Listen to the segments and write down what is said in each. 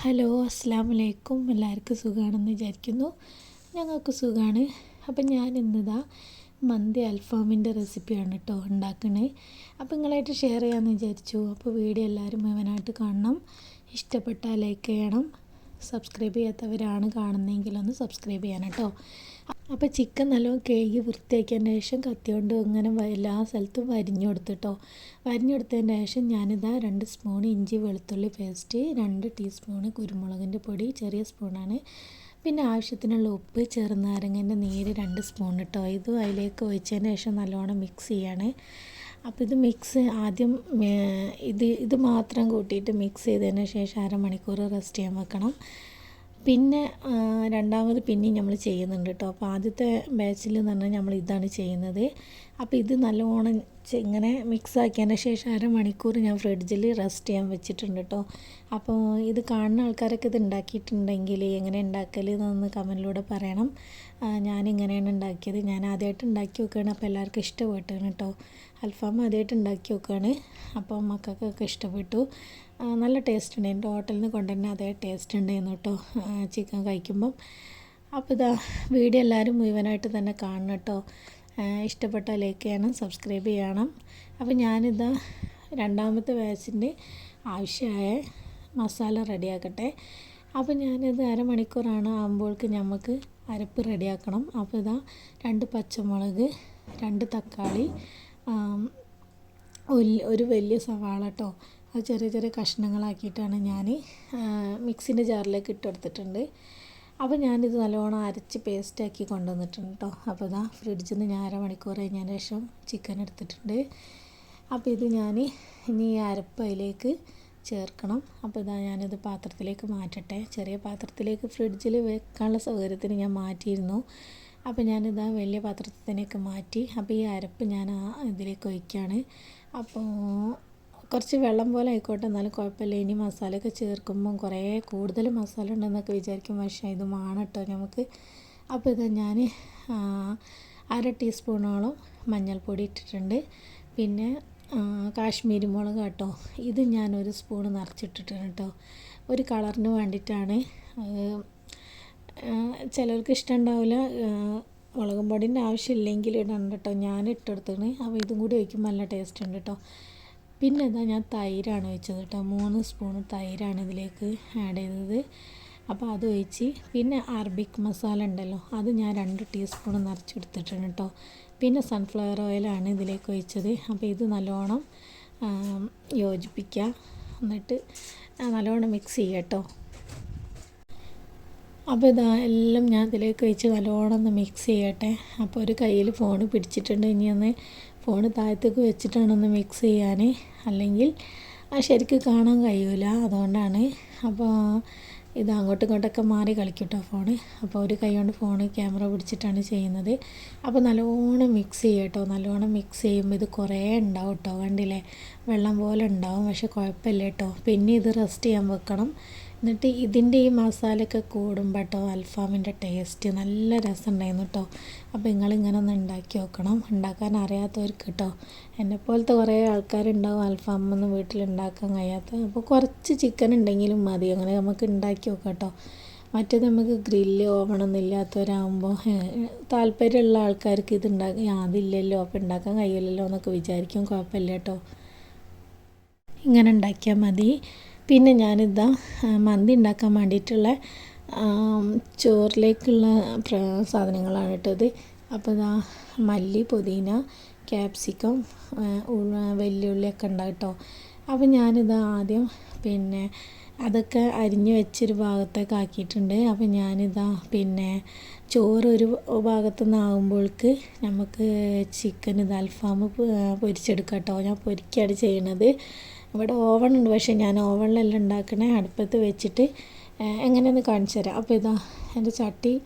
Hello അസ്സാം വലൈക്കും എല്ലാവർക്കും സുഖമാണെന്ന് വിചാരിക്കുന്നു. ഞങ്ങൾക്ക് സുഖമാണ് അപ്പം ഞാൻ ഇന്നിതാ മന്തി അൽഫാമിന്റെ റെസിപ്പിയാണ് കേട്ടോ ഉണ്ടാക്കണേ. അപ്പം നിങ്ങളായിട്ട് ഷെയർ ചെയ്യാമെന്ന് വിചാരിച്ചു. അപ്പോൾ വീഡിയോ എല്ലാവരും മുഴുവനായിട്ട് കാണണം. ഇഷ്ടപ്പെട്ടാൽ ലൈക്ക് ചെയ്യണം. സബ്സ്ക്രൈബ് ചെയ്യാത്തവരാണ് കാണുന്നതെങ്കിൽ ഒന്ന് സബ്സ്ക്രൈബ് ചെയ്യണം കേട്ടോ. അപ്പോൾ ചിക്കൻ നല്ലോണം കഴുകി വൃത്തിയാക്കിയതിന് ശേഷം കത്തിയോണ്ട് ഇങ്ങനെ വ- എല്ലാ സ്ഥലത്തും വരിഞ്ഞു കൊടുത്തിട്ടോ വരിഞ്ഞു ശേഷം ഞാനിതാ രണ്ട് സ്പൂൺ ഇഞ്ചി വെളുത്തുള്ളി പേസ്റ്റ് രണ്ട് ടീസ്പൂണ് കുരുമുളകിന്റെ പൊടി ചെറിയ സ്പൂണാണ് പിന്നെ ആവശ്യത്തിനുള്ള ഉപ്പ് ചെറുനാരങ്ങന്റെ നീര് രണ്ട് സ്പൂൺ ഇട്ടോ. ഇതും അതിലേക്ക് ഒഴിച്ചതിന് ശേഷം നല്ലോണം മിക്സ് ചെയ്യാണ്. അപ്പോൾ ഇത് മിക്സ് ആദ്യം ഇത് ഇത് മാത്രം കൂട്ടിയിട്ട് മിക്സ് ചെയ്തതിന് ശേഷം അരമണിക്കൂർ റെസ്റ്റ് ചെയ്യാൻ വെക്കണം. പിന്നെ രണ്ടാമത് പിന്നെയും നമ്മൾ ചെയ്യുന്നുണ്ട് കേട്ടോ. അപ്പോൾ ആദ്യത്തെ ബാച്ചിൽ എന്ന് പറഞ്ഞാൽ നമ്മൾ ഇതാണ് ചെയ്യുന്നത്. അപ്പോൾ ഇത് നല്ലോണം ഇങ്ങനെ മിക്സ് ആക്കിയതിന് ശേഷം അരമണിക്കൂർ ഞാൻ ഫ്രിഡ്ജിൽ റെസ്റ്റ് ചെയ്യാൻ വെച്ചിട്ടുണ്ട് കേട്ടോ. അപ്പോൾ ഇത് കാണുന്ന ആൾക്കാരൊക്കെ ഇത് ഉണ്ടാക്കിയിട്ടുണ്ടെങ്കിൽ എങ്ങനെ ഉണ്ടാക്കൽ എന്നൊന്ന് കമന്റിലൂടെ പറയണം. ഞാനിങ്ങനെയാണ് ഉണ്ടാക്കിയത്. ഞാൻ ആദ്യമായിട്ട് ഉണ്ടാക്കി നോക്കുകയാണ്. അപ്പോൾ എല്ലാവർക്കും ഇഷ്ടപ്പെട്ടാണ് കേട്ടോ. അൽഫാം ആദ്യമായിട്ട് ഉണ്ടാക്കി നോക്കുകയാണ്. അപ്പോൾ മക്കൾക്കൊക്കെ ഇഷ്ടപ്പെട്ടു. നല്ല ടേസ്റ്റ് ഉണ്ട്. എന്റെ ഹോട്ടലിൽ നിന്ന് കൊണ്ടുതന്നെ അതേ ടേസ്റ്റ് ഉണ്ടായിരുന്നു കേട്ടോ. ചിക്കൻ കഴിക്കുമ്പം. അപ്പോൾ ഇതാ വീഡിയോ എല്ലാവരും മുഴുവനായിട്ട് തന്നെ കാണണം കേട്ടോ. ഇഷ്ടപ്പെട്ട ലൈക്ക് ചെയ്യണം സബ്സ്ക്രൈബ് ചെയ്യണം. അപ്പോൾ ഞാനിതാ രണ്ടാമത്തെ ബാച്ചിന്റെ ആവശ്യമായ മസാല റെഡിയാക്കട്ടെ അപ്പോൾ ഞാനിത് അരമണിക്കൂറാണ് ആകുമ്പോൾക്ക് നമുക്ക് അരപ്പ് റെഡിയാക്കണം. അപ്പോൾ ഇതാ രണ്ട് പച്ചമുളക് രണ്ട് തക്കാളി ഒരു- വലിയ സവാള കേട്ടോ അത് ചെറിയ ചെറിയ കഷ്ണങ്ങളാക്കിയിട്ടാണ് ഞാൻ മിക്സിന്റെ ജാറിലേക്ക് ഇട്ട് കൊടുത്തിട്ടുണ്ട് അപ്പോൾ ഞാനിത് നല്ലോണം അരച്ച് പേസ്റ്റാക്കി കൊണ്ടുവന്നിട്ടുണ്ട് കേട്ടോ അപ്പോൾ ഇതാ ഫ്രിഡ്ജിൽ നിന്ന് ഞാൻ അരമണിക്കൂർ കഴിഞ്ഞതിന് ശേഷം ചിക്കൻ എടുത്തിട്ടുണ്ട്. അപ്പോൾ ഇത് ഞാൻ ഇനി ഈ അരപ്പ് അതിലേക്ക് ചേർക്കണം. അപ്പോൾ ഇതാ ഞാനിത് പാത്രത്തിലേക്ക് മാറ്റട്ടെ. ചെറിയ പാത്രത്തിലേക്ക് ഫ്രിഡ്ജിൽ വെക്കാനുള്ള സൗകര്യത്തിന് ഞാൻ മാറ്റിയിരുന്നു. അപ്പോൾ ഞാനിതാ വലിയ പാത്രത്തിലേക്ക് മാറ്റി. അപ്പോൾ ഈ അരപ്പ് ഞാൻ ആ ഇതിലേക്ക് ഒഴിക്കുകയാണ്. അപ്പോൾ കുറച്ച് വെള്ളം പോലെ ആയിക്കോട്ടെ. എന്നാലും കുഴപ്പമില്ല. ഇനി മസാലയൊക്കെ ചേർക്കുമ്പം കുറേ കൂടുതൽ മസാല ഉണ്ടെന്നൊക്കെ വിചാരിക്കും. പക്ഷേ ഇത് മാണട്ടോ നമുക്ക്. അപ്പോൾ ഇത് ഞാൻ അര ടീസ്പൂണോളം മഞ്ഞൾപ്പൊടി ഇട്ടിട്ടുണ്ട്. പിന്നെ കാശ്മീരി മുളക് കേട്ടോ ഇത് ഞാനൊരു സ്പൂൺ നിറച്ചിട്ടിട്ടാണ് കേട്ടോ ഒരു കളറിന് വേണ്ടിയിട്ടാണ്. ചിലർക്ക് ഇഷ്ടമുണ്ടാവില്ല. മുളകും പൊടിന്റെ ആവശ്യമില്ലെങ്കിൽ ഇടണം കേട്ടോ ഞാൻ ഇട്ടെടുത്തിന് അപ്പോൾ ഇതും കൂടി ഒഴിക്കുമ്പോൾ നല്ല ടേസ്റ്റ് ഉണ്ട് കേട്ടോ പിന്നെ ഇതാ ഞാൻ തൈരാണ് ഒഴിച്ചത് കേട്ടോ മൂന്ന് സ്പൂൺ തൈരാണ് ഇതിലേക്ക് ആഡ് ചെയ്തത്. അപ്പോൾ അത് ഒഴിച്ച് പിന്നെ അറബിക് മസാല ഉണ്ടല്ലോ. അത് ഞാൻ രണ്ട് ടീസ്പൂൺ നിറച്ചെടുത്തിട്ടുണ്ട് കേട്ടോ പിന്നെ സൺഫ്ലവർ ഓയിലാണ് ഇതിലേക്ക് ഒഴിച്ചത്. അപ്പോൾ ഇത് നല്ലോണം യോജിപ്പിക്കുക എന്നിട്ട് നല്ലോണം മിക്സ് ചെയ്യുക കേട്ടോ അപ്പോൾ ഇതാ എല്ലാം ഞാൻ ഇതിലേക്ക് വെച്ച് നല്ലോണം ഒന്ന് മിക്സ് ചെയ്യട്ടെ. അപ്പോൾ ഒരു കയ്യിൽ ഫോൺ പിടിച്ചിട്ടുണ്ട്. ഇനി ഒന്ന് ഫോൺ താഴത്തേക്ക് വെച്ചിട്ടാണ് ഒന്ന് മിക്സ് ചെയ്യാൻ അല്ലെങ്കിൽ ആ ശരിക്ക് കാണാൻ കഴിയൂല. അതുകൊണ്ടാണ്. അപ്പോൾ ഇത് അങ്ങോട്ടും ഇങ്ങോട്ടൊക്കെ മാറി കളിക്കട്ടോ ഫോണ്. അപ്പോൾ ഒരു കൈ കൊണ്ട് ഫോൺ ക്യാമറ പിടിച്ചിട്ടാണ് ചെയ്യുന്നത്. അപ്പോൾ നല്ലോണം മിക്സ് ചെയ്യുക കേട്ടോ. നല്ലോണം മിക്സ് ചെയ്യുമ്പോൾ ഇത് കുറേ ഉണ്ടാവും കേട്ടോ. കണ്ടില്ലേ? വെള്ളം പോലെ ഉണ്ടാവും. പക്ഷെ കുഴപ്പമില്ല കേട്ടോ. പിന്നെ ഇത് റെസ്റ്റ് ചെയ്യാൻ വെക്കണം. എന്നിട്ട് ഇതിന്റെ ഈ മസാലയൊക്കെ കൂടുമ്പോൾ കേട്ടോ അൽഫാമിന്റെ ടേസ്റ്റ് നല്ല രസം ഉണ്ടായിരുന്നു കേട്ടോ അപ്പോൾ നിങ്ങളിങ്ങനെ ഒന്ന് ഉണ്ടാക്കി നോക്കണം. ഉണ്ടാക്കാൻ അറിയാത്തവർക്ക് കേട്ടോ എന്നെ പോലത്തെ കുറേ ആൾക്കാരുണ്ടാവും അൽഫാം ഒന്നും വീട്ടിൽ ഉണ്ടാക്കാൻ കഴിയാത്ത. അപ്പോൾ കുറച്ച് ചിക്കൻ ഉണ്ടെങ്കിലും മതി. അങ്ങനെ നമുക്ക് ഉണ്ടാക്കി നോക്കാം കേട്ടോ മറ്റേത് നമുക്ക് ഗ്രില്ല് ഓവണൊന്നും ഇല്ലാത്തവരാകുമ്പോൾ താല്പര്യമുള്ള ആൾക്കാർക്ക് ഇത് ഉണ്ടാക്കി അതില്ലല്ലോ അപ്പോൾ ഉണ്ടാക്കാൻ കഴിയില്ലല്ലോ എന്നൊക്കെ വിചാരിക്കും. കുഴപ്പമില്ല കേട്ടോ ഇങ്ങനെ ഉണ്ടാക്കിയാൽ മതി. പിന്നെ ഞാനിതാ മന്തി ഉണ്ടാക്കാൻ വേണ്ടിയിട്ടുള്ള ചോറിലേക്കുള്ള സാധനങ്ങളാണ് ഇട്ടത്. അപ്പോൾ ഇതാ മല്ലി പുതിന ക്യാപ്സിക്കം വെല്ലുള്ളിയൊക്കെ ഉണ്ടാകും കേട്ടോ. അപ്പോൾ ഞാനിത് ആദ്യം പിന്നെ അതൊക്കെ അരിഞ്ഞ് വെച്ചൊരു ഭാഗത്തേക്ക് ആക്കിയിട്ടുണ്ട്. അപ്പോൾ ഞാനിതാ പിന്നെ ചോറ് ഒരു ഭാഗത്തു നിന്നാകുമ്പോൾക്ക് നമുക്ക് ചിക്കൻ ഇത് അൽഫാം പൊരിച്ചെടുക്കാം കേട്ടോ. ഞാൻ പൊരിക്കുകയാണ് ചെയ്യണത്. ഇവിടെ ഓവൺ ഉണ്ട്. പക്ഷേ ഞാൻ ഓവണിലെല്ലാം ഉണ്ടാക്കണേ. അടുപ്പത്ത് വെച്ചിട്ട് എങ്ങനെയെന്ന് കാണിച്ചു തരാം. അപ്പോൾ ഇതാ എന്റെ ചട്ടി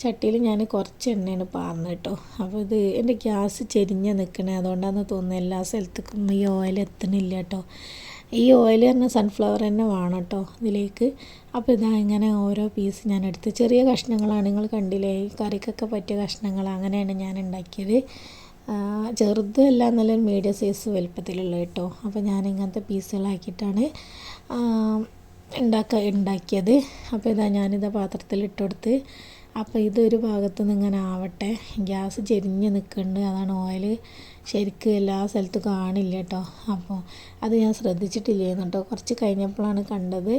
ചട്ടിയിൽ ഞാൻ കുറച്ച് എണ്ണയാണ് പാർന്ന് കേട്ടോ. അപ്പോൾ ഇത് എന്റെ ഗ്യാസ് ചെരിഞ്ഞ് നിൽക്കണേ. അതുകൊണ്ടാണെന്ന് തോന്നുന്നത് എല്ലാ സ്ഥലത്തേക്കും ഈ ഓയിൽ എത്തണില്ല കേട്ടോ. ഈ ഓയിൽ തന്നെ സൺഫ്ലവർ തന്നെ വേണം കേട്ടോ ഇതിലേക്ക്. അപ്പോൾ ഇതാ ഇങ്ങനെ ഓരോ പീസ് ഞാൻ എടുത്ത് ചെറിയ കഷ്ണങ്ങളാണ് നിങ്ങൾ കണ്ടില്ലേ? ഈ കറിക്കൊക്കെ പറ്റിയ കഷ്ണങ്ങൾ അങ്ങനെയാണ് ഞാൻ ഉണ്ടാക്കിയത്. ചെറുതും അല്ല നല്ലൊരു മീഡിയം സൈസ് വലുപ്പത്തിലുള്ള കേട്ടോ അപ്പോൾ ഞാൻ ഇങ്ങനത്തെ പീസുകളാക്കിയിട്ടാണ് ഉണ്ടാക്ക ഉണ്ടാക്കിയത്. അപ്പോൾ ഇതാ ഞാനിത് പാത്രത്തിൽ ഇട്ടുകൊടുത്ത് അപ്പോൾ ഇതൊരു ഭാഗത്ത് നിന്ന് ഇങ്ങനെ ആവട്ടെ. ഗ്യാസ് ചെരിഞ്ഞ് നിൽക്കുന്നുണ്ട് അതാണ് ഓയിൽ ശരിക്കും എല്ലാ സ്ഥലത്തും കാണില്ല കേട്ടോ അപ്പോൾ അത് ഞാൻ ശ്രദ്ധിച്ചിട്ടില്ലായിരുന്നു കേട്ടോ കുറച്ച് കഴിഞ്ഞപ്പോഴാണ് കണ്ടത്.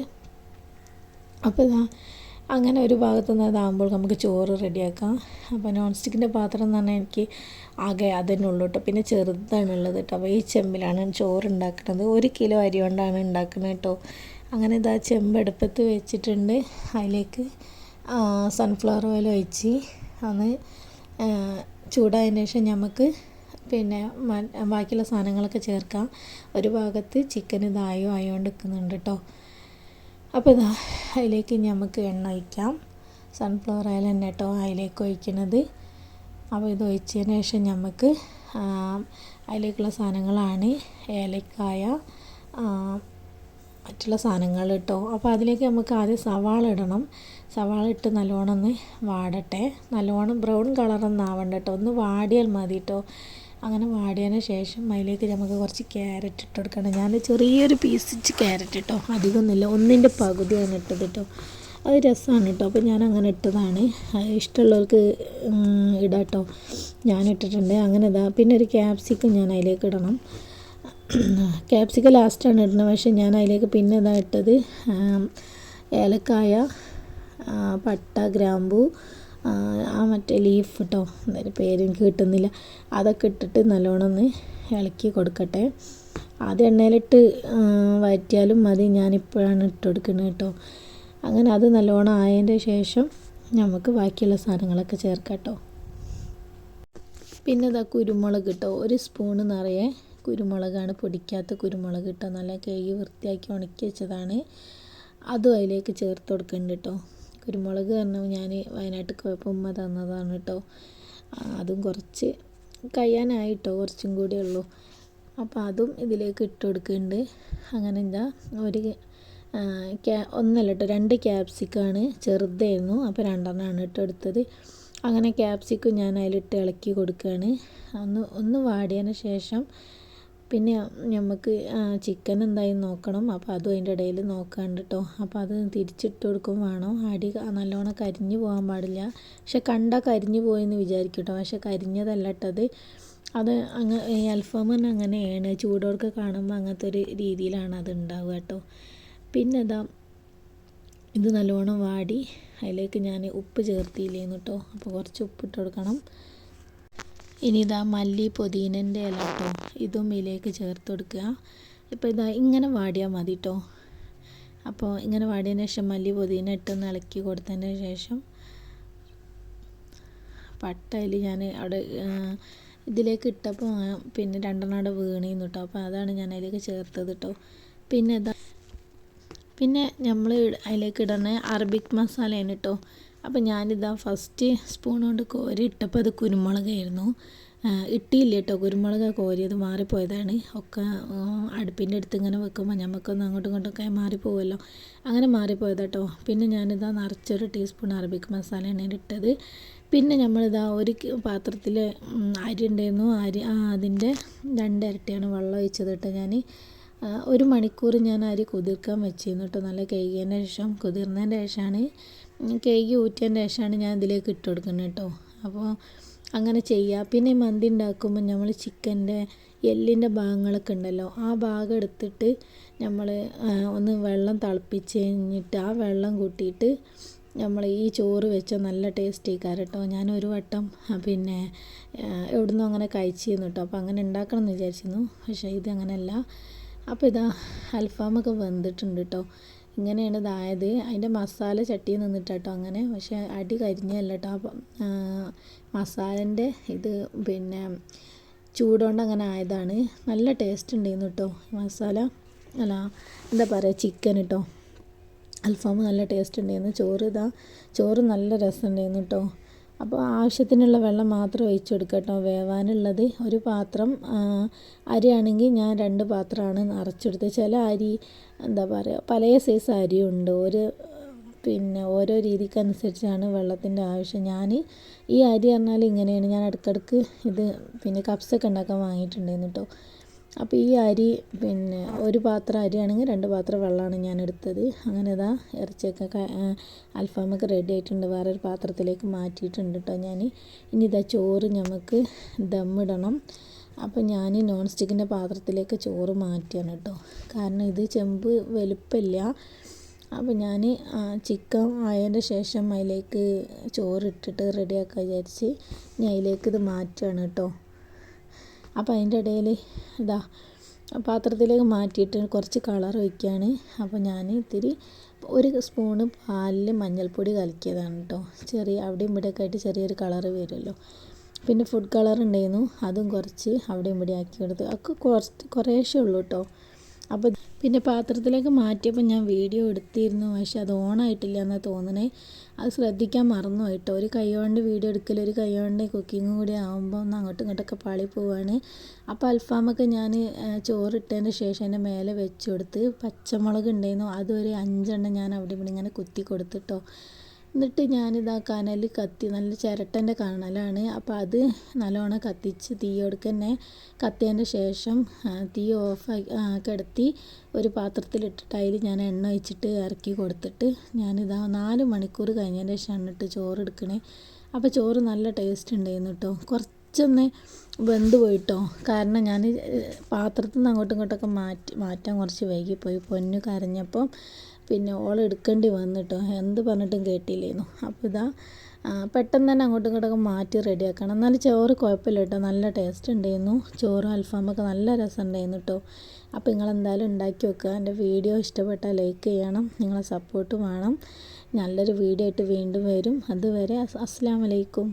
അപ്പോൾ ഇതാ അങ്ങനെ ഒരു ഭാഗത്തു നിന്ന് അതാകുമ്പോൾ നമുക്ക് ചോറ് റെഡിയാക്കാം. അപ്പോൾ നോൺ സ്റ്റിക്കിന്റെ പാത്രം എന്ന് പറഞ്ഞാൽ എനിക്ക് ആകെ അതന്നെ ഉള്ളൂ കേട്ടോ പിന്നെ ചെറുതാണ് ഉള്ളത് കേട്ടോ അപ്പോൾ ഈ ചെമ്പിലാണ് ചോറ് ഉണ്ടാക്കുന്നത് ഒരു കിലോ അരി കൊണ്ടാണ് ഉണ്ടാക്കുന്നത് കേട്ടോ അങ്ങനെ ഇതാ ചെമ്പ് അടുപ്പത്ത് വെച്ചിട്ടുണ്ട്. അതിലേക്ക് സൺഫ്ലവർ ഓയിൽ ഒഴിച്ച് അന്ന് ചൂടായതിന് ശേഷം നമുക്ക് പിന്നെ ബാക്കിയുള്ള സാധനങ്ങളൊക്കെ ചേർക്കാം. ഒരു ഭാഗത്ത് ചിക്കൻ ഇതായോ ആയോണ്ട് നിൽക്കുന്നുണ്ട് കേട്ടോ അപ്പോൾ ഇതാ അതിലേക്ക് നമുക്ക് എണ്ണ ഒഴിക്കാം. സൺഫ്ലവർ ഓയിൽ തന്നെ കേട്ടോ അതിലേക്ക് ഒഴിക്കുന്നത്. അപ്പോൾ ഇത് ഒഴിച്ചതിന് ശേഷം നമുക്ക് അതിലേക്കുള്ള സാധനങ്ങളാണ് ഏലക്കായ മറ്റുള്ള സാധനങ്ങൾ കേട്ടോ അപ്പോൾ അതിലേക്ക് നമുക്ക് ആദ്യം സവാള ഇടണം. സവാള ഇട്ട് നല്ലോണം ഒന്ന് വാടട്ടെ. നല്ലോണം ബ്രൗൺ കളറൊന്നും ആവണ്ട കേട്ടോ ഒന്ന് വാടിയാൽ മതി കേട്ടോ അങ്ങനെ വാടിയതിന് ശേഷം അതിലേക്ക് നമുക്ക് കുറച്ച് ക്യാരറ്റ് ഇട്ട് കൊടുക്കണം. ഞാൻ ചെറിയൊരു പീസ് ക്യാരറ്റ് കേട്ടോ അധികമൊന്നുമില്ല. ഒന്നിന്റെ പകുതിയാണ് ഇട്ടത് കേട്ടോ അത് രസമാണ് കേട്ടോ അപ്പോൾ ഞാൻ അങ്ങനെ ഇട്ടതാണ് ഇഷ്ടമുള്ളവർക്ക് ഇടാം കേട്ടോ ഞാൻ ഇട്ടിട്ടുണ്ട്. അങ്ങനെ ഇതാ. പിന്നെ ഒരു ക്യാപ്സിക്കം ഞാൻ അതിലേക്ക് ഇടണം. ക്യാപ്സിക്കം ലാസ്റ്റാണ് ഇടുന്നത്. പക്ഷേ ഞാൻ അതിലേക്ക് പിന്നെ ഇതാ ഇട്ടത് ഏലക്കായ പട്ട ഗ്രാമ്പു ആ മറ്റേ ലീഫ് കേട്ടോ എന്തായാലും പേര് കിട്ടുന്നില്ല. അതൊക്കെ ഇട്ടിട്ട് നല്ലോണം ഒന്ന് ഇളക്കി കൊടുക്കട്ടെ. ആദ്യം എണ്ണയിലിട്ട് വഴറ്റിയാലും മതി. ഞാനിപ്പോഴാണ് ഇട്ട് കൊടുക്കുന്നത് കേട്ടോ അങ്ങനെ അത് നല്ലോണം ആയതിന്റെ ശേഷം നമുക്ക് ബാക്കിയുള്ള സാധനങ്ങളൊക്കെ ചേർക്കാം കേട്ടോ പിന്നെ ഇതാ കുരുമുളക് കേട്ടോ ഒരു സ്പൂണ് നിറയെ കുരുമുളകാണ് പൊടിക്കാത്ത കുരുമുളക് കേട്ടോ നല്ല കഴുകി വൃത്തിയാക്കി ഉണക്കി വെച്ചതാണ്. അതും അതിലേക്ക് ചേർത്ത് കൊടുക്കുന്നുണ്ട് കേട്ടോ കുരുമുളക് കാരണം ഞാൻ വയനാട്ടിൽ പോയപ്പോൾ ഉമ്മ തന്നതാണ് കേട്ടോ. അതും കുറച്ച് കഴിയാനായിട്ടോ കുറച്ചും കൂടി ഉള്ളൂ. അപ്പോൾ അതും ഇതിലേക്ക് ഇട്ട് കൊടുക്കുന്നുണ്ട്. അങ്ങനെ എന്താ ഒരു ഒന്നല്ല കേട്ടോ രണ്ട് ക്യാപ്സിക്കാണ് ചെറുതായിരുന്നു. അപ്പോൾ രണ്ടെണ്ണമാണ് ഇട്ട് എടുത്തത് അങ്ങനെ ക്യാപ്സിക്കും ഞാൻ അതിലിട്ട് ഇളക്കി കൊടുക്കുകയാണ്. ഒന്ന് ഒന്ന് വാടിയതിന് ശേഷം പിന്നെ നമുക്ക് ചിക്കൻ എന്തായാലും നോക്കണം. അപ്പോൾ അതും അതിന്റെ ഇടയിൽ നോക്കാണ്ട് കേട്ടോ അപ്പോൾ അത് തിരിച്ചിട്ട് കൊടുക്കും വേണം. അടി നല്ലോണം കരിഞ്ഞു പോകാൻ പാടില്ല. പക്ഷെ കണ്ടാൽ കരിഞ്ഞു പോയെന്ന് വിചാരിക്കും കേട്ടോ പക്ഷെ കരിഞ്ഞതല്ല ഇട്ടത് അത് അങ്ങ് അൽഫാം തന്നെ അങ്ങനെയാണ്. ചൂടോടൊക്കെ കാണുമ്പോൾ അങ്ങനത്തെ ഒരു രീതിയിലാണ് അത് ഉണ്ടാവുക കേട്ടോ പിന്നെ ഇതാ ഇത് നല്ലോണം വാടി. അതിലേക്ക് ഞാൻ ഉപ്പ് ചേർത്തില്ലേന്ന് കേട്ടോ അപ്പോൾ കുറച്ച് ഉപ്പിട്ട് കൊടുക്കണം. ഇനി ഇതാ മല്ലി പൊതിനന്റെ ഇല കേട്ടോ ഇതും ഇതിലേക്ക് ചേർത്ത് കൊടുക്കുക ഇപ്പോൾ ഇതാ ഇങ്ങനെ വാടിയാൽ മതി കേട്ടോ അപ്പോൾ ഇങ്ങനെ വാടിയതിന് ശേഷം മല്ലി പൊതിന ഇട്ടൊന്ന് ഇളക്കി കൊടുത്തതിന് ശേഷം പട്ടയിൽ ഞാൻ അവിടെ ഇതിലേക്ക് ഇട്ടപ്പോൾ പിന്നെ രണ്ടെണ്ണം അവിടെ വീണിരുന്നു കേട്ടോ അപ്പോൾ അതാണ് ഞാൻ അതിലേക്ക് ചേർത്തത് കേട്ടോ പിന്നെ ഇതാ പിന്നെ നമ്മൾ അതിലേക്ക് ഇടുന്ന അറബിക് മസാലയാണ് കേട്ടോ അപ്പോൾ ഞാനിതാ ഫസ്റ്റ് സ്പൂൺ കൊണ്ട് കോരി ഇട്ടപ്പോൾ അത് കുരുമുളകായിരുന്നു. ഇട്ടിയില്ല കേട്ടോ. കുരുമുളക് കോരിയത് മാറിപ്പോയതാണ്. ഒക്കെ അടുപ്പിന്റെ അടുത്ത് ഇങ്ങനെ വെക്കുമ്പോൾ നമുക്കൊന്ന് അങ്ങോട്ടും ഇങ്ങോട്ടൊക്കെ മാറിപ്പോവുമല്ലോ അങ്ങനെ മാറിപ്പോയത് കേട്ടോ. പിന്നെ ഞാനിതാ നിറച്ചൊരു ടീസ്പൂൺ അറബിക് മസാലയാണ് ഇട്ടത്. പിന്നെ നമ്മളിതാ ഒരു പാത്രത്തിൽ അരി ഉണ്ടായിരുന്നു അരി അതിന്റെ രണ്ടിരട്ടിയാണ് വെള്ളം ഒഴിച്ചത് കേട്ടോ ഞാൻ ഒരു മണിക്കൂർ ഞാൻ അരി കുതിർക്കാൻ വെച്ചിരുന്നു കേട്ടോ. നല്ല കഴുകിയതിന് ശേഷം കുതിർന്നതിന്റെ ശേഷമാണ് കഴുകി ഊറ്റിയതിന്റെ ശേഷമാണ് ഞാൻ ഇതിലേക്ക് ഇട്ട് കൊടുക്കുന്നത് കേട്ടോ. അപ്പോൾ അങ്ങനെ ചെയ്യുക പിന്നെ മന്തി ഉണ്ടാക്കുമ്പോൾ നമ്മൾ ചിക്കന്റെ എല്ലിന്റെ ഭാഗങ്ങളൊക്കെ ഉണ്ടല്ലോ ആ ഭാഗം എടുത്തിട്ട് നമ്മൾ ഒന്ന് വെള്ളം തിളപ്പിച്ച് കഴിഞ്ഞിട്ട് ആ വെള്ളം കൂട്ടിയിട്ട് നമ്മൾ ഈ ചോറ് വെച്ച നല്ല ടേസ്റ്റി കേട്ടോ. ഞാൻ ഒരു വട്ടം പിന്നെ എവിടുന്നോ അങ്ങനെ കഴിച്ചിരുന്നു കേട്ടോ. അപ്പോൾ അങ്ങനെ ഉണ്ടാക്കണം എന്ന് വിചാരിച്ചിരുന്നു. പക്ഷേ ഇത് അങ്ങനെയല്ല. അപ്പോൾ ഇതാ അൽഫാമൊക്കെ വെന്തിട്ടുണ്ട് കേട്ടോ. ഇങ്ങനെയാണ് ഇതായത്. അതിന്റെ മസാല ചട്ടി നിന്നിട്ടോ അങ്ങനെ. പക്ഷേ അടി കരിഞ്ഞല്ല കേട്ടോ മസാലന്റെ ഇത് പിന്നെ ചൂടുകൊണ്ട് അങ്ങനെ ആയതാണ്. നല്ല ടേസ്റ്റ് ഉണ്ടായിരുന്നു കേട്ടോ മസാല അല്ല എന്താ പറയുക ചിക്കൻ കേട്ടോ അൽഫാം നല്ല ടേസ്റ്റ് ഉണ്ടായിരുന്നു. ചോറ് ഇതാ ചോറ് നല്ല രസം ഉണ്ടായിരുന്നു കേട്ടോ അപ്പോൾ ആവശ്യത്തിനുള്ള വെള്ളം മാത്രം ഒഴിച്ചു കൊടുക്കുക കേട്ടോ വേവാനുള്ളത് ഒരു പാത്രം അരിയാണെങ്കിൽ ഞാൻ രണ്ട് പാത്രമാണ് നിറച്ചെടുത്തത് ചില അരി എന്താ പറയുക പല സൈസ് അരിയുണ്ട്. ഒരു പിന്നെ ഓരോ രീതിക്കനുസരിച്ചാണ് വെള്ളത്തിന്റെ ആവശ്യം. ഞാൻ ഈ അരി പറഞ്ഞാൽ ഇങ്ങനെയാണ്. ഞാൻ ഇടയ്ക്കിടയ്ക്ക് ഇത് പിന്നെ കപ്സൊക്കെ ഉണ്ടാക്കാൻ വാങ്ങിയിട്ടുണ്ടായിരുന്നു കേട്ടോ അപ്പോൾ ഈ അരി പിന്നെ ഒരു പാത്രം അരിയാണെങ്കിൽ രണ്ട് പാത്രം വെള്ളമാണ് ഞാൻ എടുത്തത് അങ്ങനെ ഇതാ ഇറച്ചിയൊക്കെ അൽഫാമൊക്കെ റെഡി ആയിട്ടുണ്ട്. വേറൊരു പാത്രത്തിലേക്ക് മാറ്റിയിട്ടുണ്ട് കേട്ടോ ഞാൻ ഇനി ഇതാ ചോറ് നമുക്ക് ദമ്മിടണം അപ്പോൾ ഞാൻ നോൺ സ്റ്റിക്കിന്റെ പാത്രത്തിലേക്ക് ചോറ് മാറ്റിയാണ് കേട്ടോ കാരണം ഇത് ചെമ്പ് വലുപ്പമില്ല അപ്പോൾ ഞാൻ ചിക്കൻ ആയതിന്റെ ശേഷം അതിലേക്ക് ചോറിട്ടിട്ട് റെഡിയാക്കാൻ വിചാരിച്ച് ഞാൻ അതിലേക്ക് ഇത് മാറ്റുകയാണ് കേട്ടോ അപ്പോൾ അതിന്റെ ഇടയിൽ ഇതാ പാത്രത്തിലേക്ക് മാറ്റിയിട്ട് കുറച്ച് കളർ ഒഴിക്കുകയാണ്. അപ്പോൾ ഞാൻ ഇത്തിരി ഒരു സ്പൂണ് പാലിൽ മഞ്ഞൾപ്പൊടി കലക്കിയതാണ് കേട്ടോ. ചെറിയ അവിടെയും ഇവിടെയൊക്കെ ആയിട്ട് ചെറിയൊരു കളർ വരുമല്ലോ. പിന്നെ ഫുഡ് കളർ ഉണ്ടായിരുന്നു. അതും കുറച്ച് അവിടെയും ഇവിടെ ആക്കി കൊടുത്തു. ഒക്കെ കുറച്ച് കുറേശ്ശേ ഉള്ളൂ കേട്ടോ. അപ്പോൾ പിന്നെ പാത്രത്തിലേക്ക് മാറ്റിയപ്പോൾ ഞാൻ വീഡിയോ എടുത്തിരുന്നു. പക്ഷെ അത് ഓണായിട്ടില്ല എന്നാണ് തോന്നണേ. അത് ശ്രദ്ധിക്കാൻ മറന്നു കേട്ടോ. ഒരു കൈകൊണ്ട് വീഡിയോ എടുക്കൽ ഒരു കൈകൊണ്ട് കുക്കിങ്ങും കൂടി ആകുമ്പോൾ ഒന്ന് അങ്ങോട്ടും ഇങ്ങോട്ടൊക്കെ പാളി പോവാണ്. അപ്പോൾ അൽഫാമൊക്കെ ഞാൻ ചോറിട്ടതിന് ശേഷം എന്റെ മേലെ വെച്ച് കൊടുത്ത് പച്ചമുളക് ഉണ്ടായിരുന്നു അതൊരു അഞ്ചെണ്ണം ഞാൻ അവിടെ ഇവിടെ ഇങ്ങനെ കുത്തി കൊടുത്തിട്ടോ എന്നിട്ട് ഞാനിതാ കനൽ കത്തി നല്ല ചിരട്ടന്റെ കനലാണ്. അപ്പോൾ അത് നല്ലോണം കത്തിച്ച് തീ കൊടുക്കന്നെ കത്തിയതിന്റെ ശേഷം തീ ഓഫ് കിടത്തി ഒരു പാത്രത്തിലിട്ടിട്ട് അതിൽ ഞാൻ എണ്ണ ഒഴിച്ചിട്ട് ഇറക്കി കൊടുത്തിട്ട് ഞാനിതാ നാല് മണിക്കൂർ കഴിഞ്ഞതിന്റെ ശേഷമാണ് ഇട്ട് ചോറ് എടുക്കണേ. അപ്പോൾ ചോറ് നല്ല ടേസ്റ്റ് ഉണ്ടായിരുന്നു കേട്ടോ. കുറച്ചൊന്ന് വെന്ത് പോയിട്ടോ. കാരണം ഞാൻ പാത്രത്തിൽ നിന്ന് അങ്ങോട്ടും ഇങ്ങോട്ടൊക്കെ മാറ്റി മാറ്റാൻ കുറച്ച് വൈകിപ്പോയി. പൊന്നു കരഞ്ഞപ്പം പിന്നെ ഓൾ എടുക്കേണ്ടി വന്നിട്ടോ? എന്ത് പറഞ്ഞിട്ടും കേട്ടില്ലേന്നു. അപ്പോൾ ഇതാ പെട്ടെന്ന് തന്നെ അങ്ങോട്ടും ഇങ്ങോട്ടൊക്കെ മാറ്റി റെഡിയാക്കണം. എന്നാലും ചോറ് കുഴപ്പമില്ല കേട്ടോ. നല്ല ടേസ്റ്റ് ഉണ്ടായിരുന്നു. ചോറും അൽഫാമൊക്കെ നല്ല രസം ഉണ്ടായിരുന്നു കേട്ടോ. അപ്പോൾ നിങ്ങളെന്തായാലും ഉണ്ടാക്കി വെക്കുക. എന്റെ വീഡിയോ ഇഷ്ടപ്പെട്ടാൽ ലൈക്ക് ചെയ്യണം. നിങ്ങളെ സപ്പോർട്ട് വേണം. നല്ലൊരു വീഡിയോ ആയിട്ട് വീണ്ടും വരും. അതുവരെ അസ്സാം വലൈക്കും